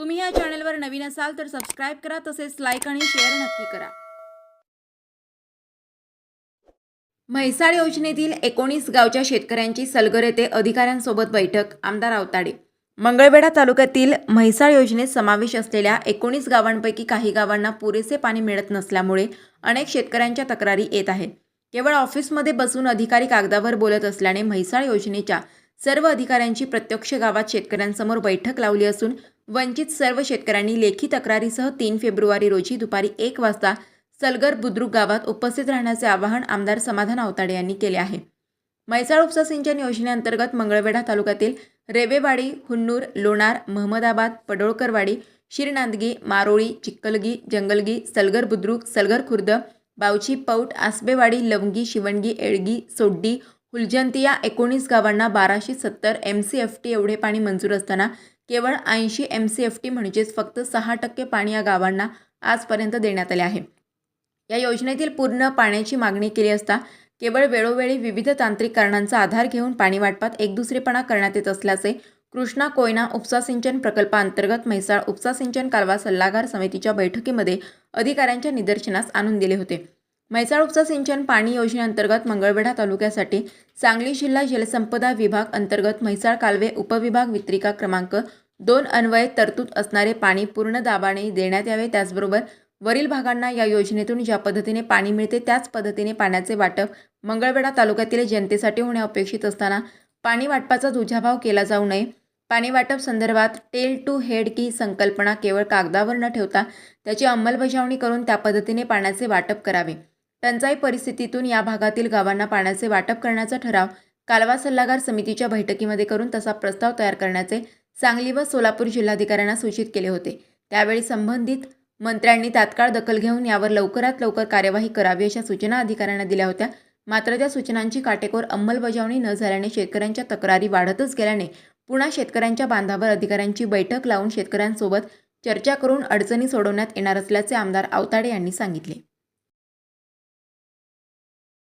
तुम्ही या चॅनलवर नवीन असाल तर सबस्क्राईब करा तसेच लाईक आणि शेअर नक्की करा. म्हैसाळ योजनेतील एकोणीस गावच्या शेतकऱ्यांची सलगर येथे अधिकाऱ्यांसोबत बैठक आमदार आवताडे. मंगळवेढा तालुक्यातील म्हैसाळ योजनेत समावेश असलेल्या एकोणीस गावांपैकी काही गावांना पुरेसे पाणी मिळत नसल्यामुळे अनेक शेतकऱ्यांच्या तक्रारी येत आहेत. केवळ ऑफिसमध्ये बसून अधिकारी कागदावर बोलत असल्याने म्हैसाळ योजनेच्या सर्व अधिकाऱ्यांची प्रत्यक्ष गावात शेतकऱ्यांसमोर बैठक लावली असून वंचित सर्व शेतकऱ्यांनी लेखी तक्रारीसह तीन फेब्रुवारी रोजी दुपारी एक वाजता सलगर बुद्रुक गावात उपस्थित राहण्याचे आवाहन आमदार समाधान आवताडे यांनी केले आहे. म्हैसाळ उपसा सिंचन योजनेअंतर्गत मंगळवेढा तालुक्यातील रेवेवाडी हुन्नूर लोणार महमदाबाद पडोळकरवाडी शिरनांदगी मारोळी चिक्कलगी जंगलगी सलगर बुद्रुक सलगर खुर्द बावची पौट आसबेवाडी लवंगी शिवणगी एळगी सोड्डी हुलजंती या एकोणीस गावांना बाराशे सत्तर एम सी एफ टी एवढे पाणी मंजूर असताना केवळ ऐंशी एम सी एफ टी म्हणजेच फक्त सहा टक्के पाणी या गावांना आजपर्यंत देण्यात आले आहे. या योजनेतील पूर्ण पाण्याची मागणी केली असता केवळ वेळोवेळी विविध तांत्रिक कारणांचा आधार घेऊन पाणी वाटपात एकदुसरेपणा करण्यात येत असल्याचे कृष्णा कोयना उपसा सिंचन प्रकल्पाअंतर्गत म्हैसाळ उपसा सिंचन कालवा सल्लागार समितीच्या बैठकीमध्ये अधिकाऱ्यांच्या निदर्शनास आणून दिले होते. म्हैसाळ उपसा सिंचन पाणी योजनेअंतर्गत मंगळवेढा तालुक्यासाठी सांगली जिल्हा जलसंपदा विभाग अंतर्गत म्हैसाळ कालवे उपविभाग वित्रिका क्रमांक दोन अन्वये तरतूद असणारे पाणी पूर्ण दाबाने देण्यात यावे. त्याचबरोबर वरील भागांना या योजनेतून ज्या पद्धतीने पाणी मिळते त्याच पद्धतीने पाण्याचे वाटप मंगळवेढा तालुक्यातील जनतेसाठी होणे अपेक्षित असताना पाणी वाटपाचा दुजाभाव केला जाऊ नये. पाणी वाटप संदर्भात टेल टू हेड की संकल्पना केवळ कागदावर न ठेवता त्याची अंमलबजावणी करून त्या पद्धतीने पाण्याचे वाटप करावे. टंचाई परिस्थितीतून या भागातील गावांना पाण्याचे वाटप करण्याचा ठराव कालवा सल्लागार समितीच्या बैठकीमध्ये करून तसा प्रस्ताव तयार करण्याचे सांगली व सोलापूर जिल्हाधिकाऱ्यांना सूचित केले होते. त्यावेळी संबंधित मंत्र्यांनी तात्काळ दखल घेऊन यावर लवकरात लवकर कार्यवाही करावी अशा सूचना अधिकाऱ्यांना दिल्या होत्या. मात्र त्या सूचनांची काटेकोर अंमलबजावणी न झाल्याने शेतकऱ्यांच्या तक्रारी वाढतच गेल्याने पुन्हा शेतकऱ्यांच्या बांधावर अधिकाऱ्यांची बैठक लावून शेतकऱ्यांसोबत चर्चा करून अडचणी सोडवण्यात येणार असल्याचे आमदार आवताडे यांनी सांगितले.